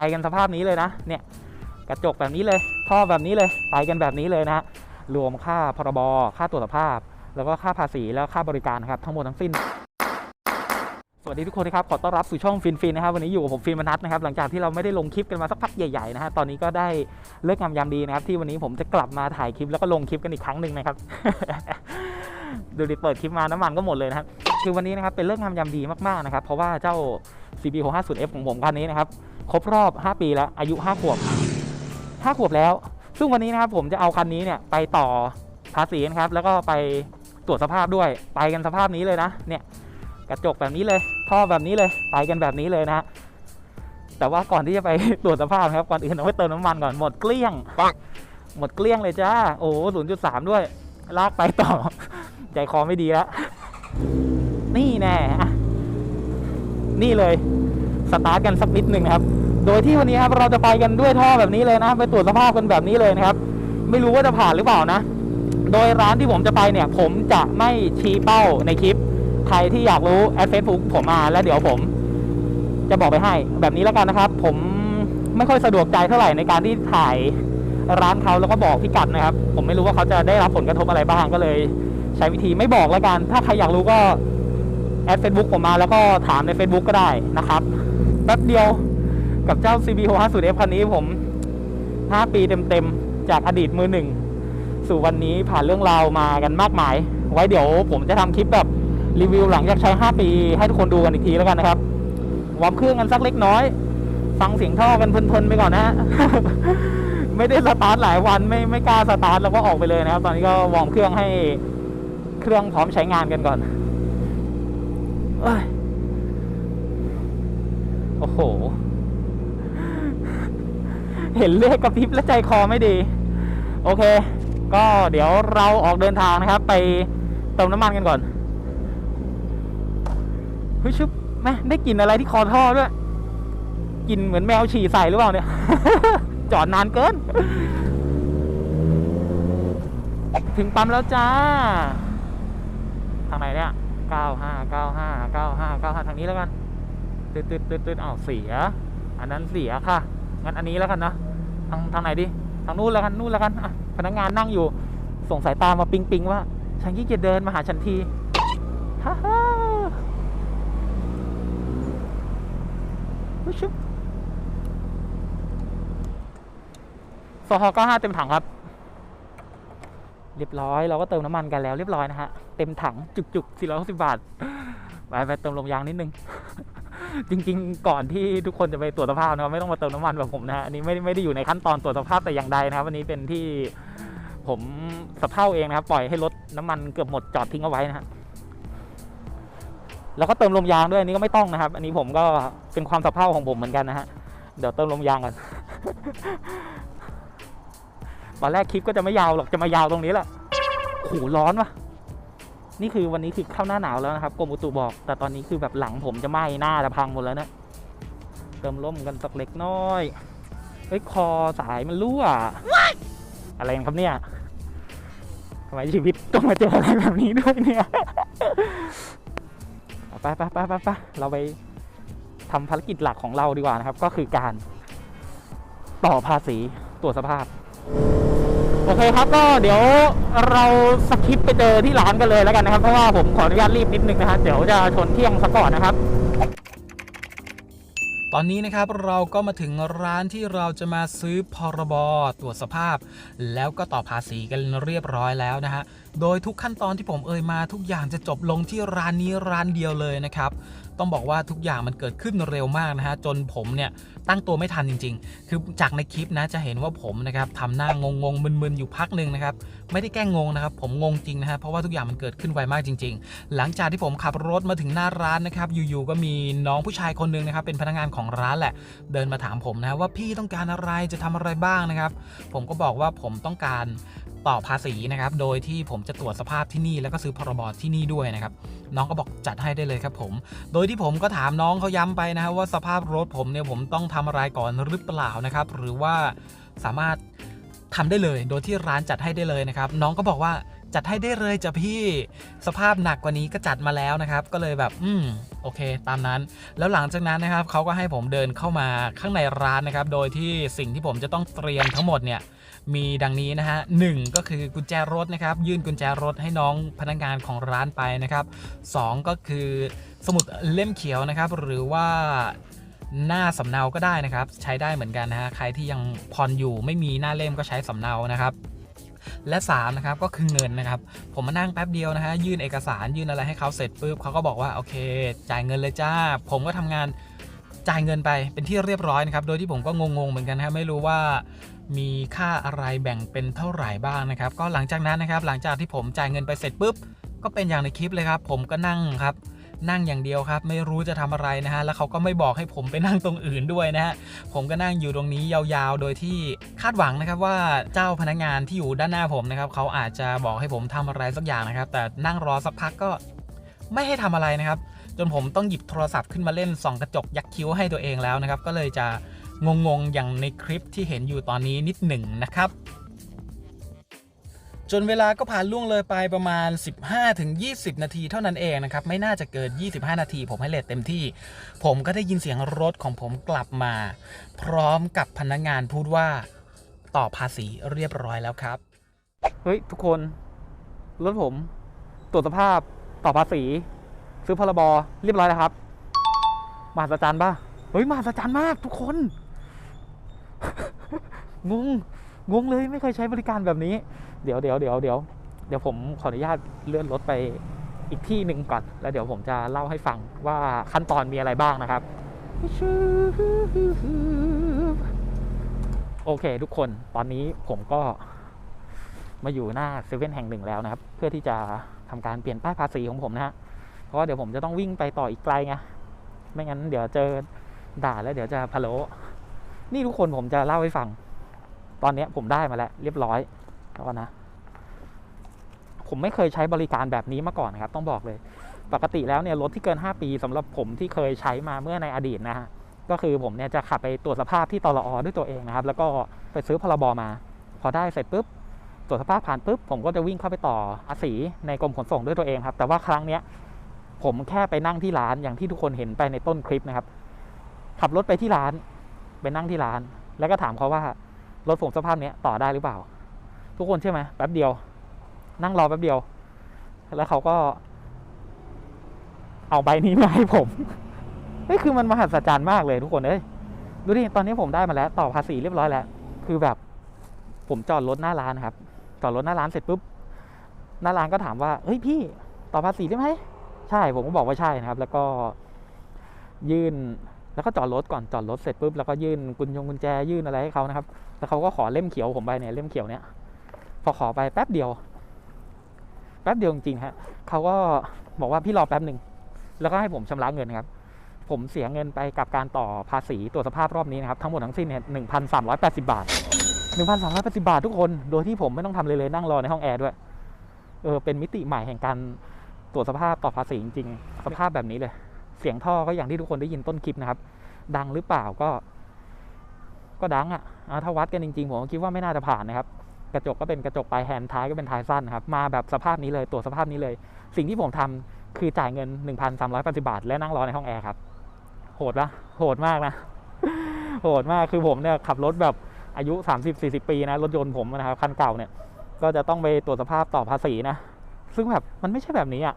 ไปกันสภาพนี้เลยนะ เนี่ยกระจกแบบนี้เลย ท่อแบบนี้เลย ไปกันแบบนี้เลยนะ รวมค่าพรบ ค่าตรวจสภาพ แล้วก็ค่าภาษีแล้วค่าบริการครับทั้งหมดทั้งสิ้นสวัสดีทุกคนนะครับขอต้อนรับสู่ช่องฟินฟินนะครับวันนี้อยู่กับผมฟินมนัทนะครับหลังจากที่เราไม่ได้ลงคลิปกันมาสักพักใหญ่ๆนะฮะตอนนี้ก็ได้เลิกงามยามดีนะครับที่วันนี้ผมจะกลับมาถ่ายคลิปแล้วก็ลงคลิปกันอีกครั้งหนึ่งนะครับดูดิเปิดคลิปมาน้ำมันก็หมดเลยนะครับคือวันนี้นะครับเป็นเรื่องงามยามดีมากๆนะครับเพราะว่าเจ้า CB 650F ของผมคันนี้นะครับ ครบรอบ 5 ปีแล้ว อายุ 5 ขวบ 5 ขวบแล้ว ซึ่งวันนี้นะครับผมจะเอาคันนี้เนี่ยไปต่อภาษีนะครับ แล้วก็ไปตรวจสภาพด้วย ไปกันสภาพนี้เลยนะ เนี่ย กระจกแบบนี้เลย ท่อแบบนี้เลย ไปกันแบบนี้เลยนะ แต่ว่าก่อนที่จะไปตรวจสภาพนะครับ ก่อนอื่นเอาไปเติมน้ำมันก่อน หมดเกลี้ยงปังหมดเกลี้ยงเลยจ้า โอ้ศูนย์จุดสามด้วย ลากไปต่อ ใจคอไม่ดีแล้ว นี่แน่อะนี่เลย สตาร์ทกันสักนิดหนึ่งนะครับ โดยที่วันนี้ครับเราจะไปกันด้วยท่อแบบนี้เลยนะ ไปตรวจสภาพกันแบบนี้เลยนะครับ ไม่รู้ว่าจะผ่านหรือเปล่านะ โดยร้านที่ผมจะไปเนี่ย ผมจะไม่ชี้เป้าในคลิป ใครที่อยากรู้แอดเฟซบุ๊กผมมาแล้วเดี๋ยวผม จะบอกไปให้แบบนี้แล้วกันนะครับ ผมไม่ค่อยสะดวกใจเท่าไหร่ในการที่ถ่ายร้านเขาแล้วก็บอกพิกัดนะครับ ผมไม่รู้ว่าเขาจะได้รับผลกระทบอะไรบ้างก็เลย ใช้วิธีไม่บอกแล้วกัน ถ้าใครอยากรู้ก็แอดเฟซบุ๊กผมมาแล้วก็ถามใน Facebook ก็ได้นะครับแป๊บเดียว กับเจ้า CB 650F คันนี้ผม 5 ปีเต็มๆ จากอดีตมือหนึ่ง สู่วันนี้ผ่านเรื่องราวมากันมากมาย ไว้เดี๋ยวผมจะทำคลิปแบบรีวิวหลังจากใช้ 5 ปี ให้ทุกคนดูกันอีกทีแล้วกันนะครับวอร์มเครื่องกันสักเล็กน้อย ฟังเสียงท่อกันเพลินๆไปก่อนนะฮะไม่ได้สตาร์ทหลายวันไม่ไม่กล้าสตาร์ทแล้วก็ออกไปเลยนะครับ ตอนนี้ก็วอร์มเครื่องให้เครื่องพร้อมใช้งานกันก่อนเอ้ยโอ้โห เห็นเลือดกระพริบและใจคอไม่ดี โอเค ก็เดี๋ยวเราออกเดินทางนะครับ ไปเติมน้ำมันกันก่อนเฮ้ยชุบแม่ได้กลิ่นอะไรที่คอท่อด้วยกลิ่นเหมือนแมวฉี่ใส่หรือเปล่าเนี่ย จอดนานเกิน ถึงปั๊มแล้วจ้า ทางไหนเนี่ย95 95 95 95ทางนี้แล้วกันตืดตืดตืดตืดอ้าวเสีย อันนั้นเสียค่ะ งั้นอันนี้แล้วกันนะทางทางไหนดีทางนู้นแล้วกันนู่นแล้วกันอะพนักงานนั่งอยู่ ส่งสายตามาปิงปิงว่า ฉันขี้เกียจเดินมาหาฉันทีฮ่าฮ่าอุ๊ยชุบสห95เต็มถังครับ เรียบร้อยเราก็เติมน้ำมันกันแล้วเรียบร้อยนะฮะ เต็มถังจุกๆ460บาท ไปไปเติมลมยางนิดนึง จริง ๆ ก่อนที่ทุกคนจะไปตรวจสภาพนะครับไม่ต้องมาเติมน้ำมันแบบผมนะฮะอันนี้ไม่ไม่ได้อยู่ในขั้นตอนตรวจสภาพแต่อย่างใดนะครับวันนี้เป็นที่ผมสะเพร่าเองนะครับ ปล่อยให้รถน้ำมันเกือบหมดจอดทิ้งเอาไว้นะฮะแล้วก็เติมลมยางด้วยอันนี้ก็ไม่ต้องนะครับ อันนี้ผมก็เป็นความสะเพร่าของผมเหมือนกันนะฮะเดี๋ยวเติมลมยางก่อนตอนแรกคลิปก็จะไม่ยาวหรอกจะมายาวตรงนี้แหละโอ้โหร้อนวะ นี่คือวันนี้คือเข้าหน้าหนาวแล้วนะครับกรมอุตุบอก แต่ตอนนี้คือแบบหลังผมจะไหม้หน้าจะพังหมดแล้วเนะเติมล่มกันสักเล็กน้อยเฮ้ยคอสายมันรั่ว อะไรกันครับเนี่ยทำไมชีวิตต้องมาเจออะไรแบบนี้ด้วยเนี่ยไปไปไปไปไปเราไปทำภารกิจหลักของเราดีกว่านะครับ ก็คือการต่อภาษีตรวจสภาพ โอเคครับก็เดี๋ยวเราสคิปไปเจอที่ร้านกันเลยแล้วกันนะครับเพราะว่าผมขออนุญาตรีบนิดนึงนะฮะเดี๋ยวจะชนเที่ยงซะก่อนนะครับ ตอนนี้นะครับเราก็มาถึงร้านที่เราจะมาซื้อพรบตรวจสภาพ แล้วก็ต่อภาษีกันเรียบร้อยแล้วนะฮะโดยทุกขั้นตอนที่ผมเอ่ยมาทุกอย่างจะจบลงที่ร้านนี้ร้านเดียวเลยนะครับ ต้องบอกว่าทุกอย่างมันเกิดขึ้นเร็วมากนะฮะจนผมเนี่ยตั้งตัวไม่ทันจริง ๆ คือจากในคลิปนะจะเห็นว่าผมนะครับทำหน้างงงมึนๆอยู่พักหนึ่งนะครับไม่ได้แกล้งงงนะครับผมงงจริงนะฮะเพราะว่าทุกอย่างมันเกิดขึ้นไวมากจริง ๆ หลังจากที่ผมขับรถมาถึงหน้าร้านนะครับอยู่ๆก็มีน้องผู้ชายคนหนึ่งนะครับเป็นพนักงานของร้านแหละ เดินมาถามผมนะว่าพี่ต้องการอะไรจะทำอะไรบ้างนะครับ ผมก็บอกว่าผมต้องการ ต่อภาษีนะครับ โดยที่ผมจะตรวจสภาพที่นี่แล้วก็ซื้อพรบที่นี่ด้วยนะครับ น้องก็บอกจัดให้ได้เลยครับผม โดยที่ผมก็ถามน้องเขาย้ำไปนะครับว่าสภาพรถผมเนี่ยผมต้องทำอะไรก่อนหรือเปล่านะครับ หรือว่าสามารถทำได้เลย โดยที่ร้านจัดให้ได้เลยนะครับ น้องก็บอกว่า จัดให้ได้เลยจ้ะพี่ สภาพหนักกว่านี้ก็จัดมาแล้วนะครับ ก็เลยแบบอืมโอเค ตามนั้น แล้วหลังจากนั้นนะครับเขาก็ให้ผมเดินเข้ามาข้างในร้านนะครับ โดยที่สิ่งที่ผมจะต้องเตรียมทั้งหมดเนี่ยมีดังนี้นะฮะหนึ่งก็คือกุญแจรถนะครับ ยื่นกุญแจรถให้น้องพนักงานของร้านไปนะครับสองก็คือสมุดเล่มเขียวนะครับ หรือว่าหน้าสำเนาก็ได้นะครับ ใช้ได้เหมือนกันนะฮะใครที่ยังผ่อนอยู่ไม่มีหน้าเล่มก็ใช้สำเนานะครับ และ3นะครับก็คือเงินนะครับ ผมมานั่งแป๊บเดียวนะฮะยื่นเอกสารยื่นอะไรให้เขาเสร็จปุ๊บเขาก็บอกว่าโอเค จ่ายเงินเลยจ้า ผมก็ทำงานจ่ายเงินไปเป็นที่เรียบร้อยนะครับ โดยที่ผมก็งงๆเหมือนกันนะฮะไม่รู้ว่ามีค่าอะไรแบ่งเป็นเท่าไหร่บ้างนะครับ ก็หลังจากนั้นนะครับ หลังจากที่ผมจ่ายเงินไปเสร็จปุ๊บก็เป็นอย่างในคลิปเลยครับ ผมก็นั่งครับ นั่งอย่างเดียวครับ ไม่รู้จะทำอะไรนะฮะแล้วเขาก็ไม่บอกให้ผมไปนั่งตรงอื่นด้วยนะฮะผมก็นั่งอยู่ตรงนี้ยาวๆ โดยที่คาดหวังนะครับว่าเจ้าพนักงานที่อยู่ด้านหน้าผมนะครับเขาอาจจะบอกให้ผมทำอะไรสักอย่างนะครับ แต่นั่งรอสักพักก็ไม่ให้ทำอะไรนะครับ จนผมต้องหยิบโทรศัพท์ขึ้นมาเล่นส่องกระจกยักคิ้วให้ตัวเองแล้วนะครับ ก็เลยจะงงๆอย่างในคลิปที่เห็นอยู่ตอนนี้นิดหนึ่งนะครับ จนเวลาก็ผ่านล่วงเลยไปประมาณ 15-20 นาทีเท่านั้นเองนะครับ ไม่น่าจะเกิน 25 นาที ผมให้เลทเต็มที่ ผมก็ได้ยินเสียงรถของผมกลับมา พร้อมกับพนักงานพูดว่าต่อภาษีเรียบร้อยแล้วครับ เฮ้ย ทุกคน รถผม ตรวจสภาพต่อภาษี ซื้อพรบเรียบร้อยแล้วครับ มหัศจรรย์ป่ะ เฮ้ย มหัศจรรย์มากทุกคน งง งงเลยไม่เคยใช้บริการแบบนี้ เดี๋ยวเดี๋ยวเดี๋ยวเดี๋ยวเดี๋ยวผมขออนุญาตเลื่อนรถไปอีกที่หนึ่งก่อน แล้วเดี๋ยวผมจะเล่าให้ฟังว่าขั้นตอนมีอะไรบ้างนะครับ โอเคทุกคนตอนนี้ผมก็มาอยู่หน้าเซเว่นแห่งหนึ่งแล้วนะครับ เพื่อที่จะทำการเปลี่ยนป้ายภาษีของผมนะฮะเพราะว่าเดี๋ยวผมจะต้องวิ่งไปต่ออีกไกลไงไม่งั้นเดี๋ยวเจอด่าแล้วเดี๋ยวจะพะโล้นี่ทุกคนผมจะเล่าให้ฟัง ตอนนี้ผมได้มาแล้ว เรียบร้อย แล้วก่อนนะ ผมไม่เคยใช้บริการแบบนี้มาก่อนนะครับ ต้องบอกเลย ปกติแล้วเนี่ยรถที่เกิน 5 ปีสำหรับผมที่เคยใช้มาเมื่อในอดีตนะฮะก็คือผมเนี่ยจะขับไปตรวจสภาพที่ตลอด้วยตัวเองนะครับ แล้วก็ไปซื้อพรบมา พอได้เสร็จปุ๊บตรวจสภาพผ่านปุ๊บผมก็จะวิ่งเข้าไปต่อภาษีในกรมขนส่งด้วยตัวเองครับ แต่ว่าครั้งเนี้ยผมแค่ไปนั่งที่ร้านอย่างที่ทุกคนเห็นไปในต้นคลิปนะครับ ขับรถไปที่ร้าน ไปนั่งที่ร้าน แล้วก็ถามเขาว่ารถผมสภาพเนี้ยต่อได้หรือเปล่า ทุกคนใช่ไหมแป๊บเดียว นั่งรอแป๊บเดียว แล้วเขาก็ เอาใบนี้มาให้ผมเฮ้ยคือมันมหัศจรรย์มากเลยทุกคนเอ้ยดูดิตอนนี้ผมได้มาแล้ว ต่อภาษีเรียบร้อยแล้ว คือแบบ ผมจอดรถหน้าร้านครับ จอดรถหน้าร้านเสร็จปุ๊บหน้าร้านก็ถามว่าเฮ้ยพี่ต่อภาษีได้ไหมใช่ผมก็บอกว่าใช่นะครับ แล้วก็ยื่นแล้วก็จอดรถก่อนจอดรถเสร็จปุ๊บแล้วก็ยื่นกุญยงกุญแจยื่นอะไรให้เขานะครับ แล้วเขาก็ขอเล่มเขียวผมไปเนี่ยเล่มเขียวเนี่ย พอขอไปแป๊บเดียว แป๊บเดียวจริงๆฮะเขาก็บอกว่าพี่รอแป๊บหนึ่งแล้วก็ให้ผมชำระเงินครับ ผมเสียเงินไปกับการต่อภาษีตรวจสภาพรอบนี้นะครับ ทั้งหมดทั้งสิ้นเนี่ยหนึ่งพันสามร้อยแปดสิบาทหนึ่งพันสามร้อยแปดสิบาททุกคน โดยที่ผมไม่ต้องทำเลยเลยนั่งรอในห้องแอร์ด้วย เออ เป็นมิติใหม่แห่งการตรวจสภาพต่อภาษีจริงๆ สภาพแบบนี้เลย เสียงท่อก็อย่างที่ทุกคนได้ยินต้นคลิปนะครับ ดังหรือเปล่าก็ ก็ดังอะ่ะ ถ้าวัดกันจริงๆ ผมคิดว่าไม่น่าจะผ่านนะครับ กระจกก็เป็นกระจกปลายแฮนด์ท้ายก็เป็นท้ายสั้นนะครับ มาแบบสภาพนี้เลยตรวจสภาพนี้เลย สิ่งที่ผมทำคือจ่ายเงิน 1,380 บาท และนั่งรอในห้องแอร์ครับ โหดปะโหดมากนะ โหดมากคือผมเนี่ยขับรถแบบอายุ 30-40 ปีนะ รถยนต์ผมนะครับคันเก่าเนี่ย ก็จะต้องไปตรวจสภาพต่อภาษีนะ ซึ่งแบบมันไม่ใช่แบบนี้อะ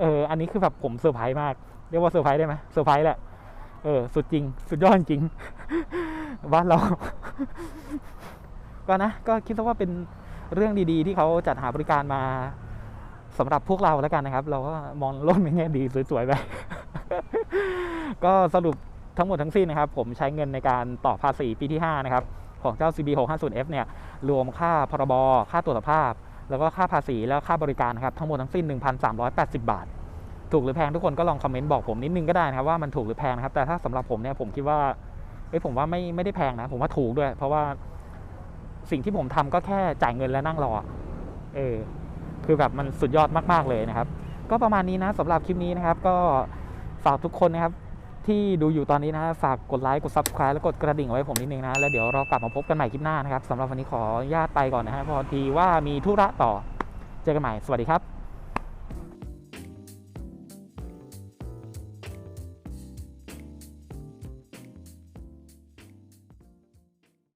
เอออันนี้คือแบบผมเซอร์ไพรส์มาก เรียกว่าเซอร์ไพรส์ได้ไหมเซอร์ไพรส์แหละเออ สุดจริง สุดยอดจริง บ้านเรา ก็นะก็คิดซะว่าเป็นเรื่องดีๆ ที่เขาจัดหาบริการมาสำหรับพวกเราแล้วกันนะครับ เราก็มองโลกในแง่ดีสวยๆไปก็สรุปทั้งหมดทั้งสิ้นนะครับ ผมใช้เงินในการต่อภาษีปีที่ 5 นะครับ ของเจ้า CB 650F เนี่ย รวมค่าพรบ ค่าตรวจสภาพ แล้วก็ค่าภาษีแล้วค่าบริการนะครับ ทั้งหมดทั้งสิ้น 1,380 บาท ถูกหรือแพงทุกคนก็ลองคอมเมนต์บอกผมนิดนึงก็ได้นะครับว่ามันถูกหรือแพงนะครับ แต่ถ้าสำหรับผมเนี่ยผมคิดว่าเอ้ยผมว่าไม่ไม่ได้แพงนะ ผมว่าถูกด้วย เพราะว่า สิ่งที่ผมทำก็แค่จ่ายเงินและนั่งรอ เออ คือแบบมันสุดยอดมาก ๆ เลยนะครับ ก็ประมาณนี้นะสำหรับคลิปนี้นะครับ ก็ฝากทุกคนนะครับ ที่ดูอยู่ตอนนี้นะฝากกดไลค์กด subscribe แล้วกดกระดิ่งไว้ผมนิดนึงนะ แล้วเดี๋ยวเรากลับมาพบกันใหม่คลิปหน้านะครับสำหรับวันนี้ขอญาตไปก่อนนะฮะพอดีว่ามีธุระต่อ เจอกันใหม่ สวัสดีครับ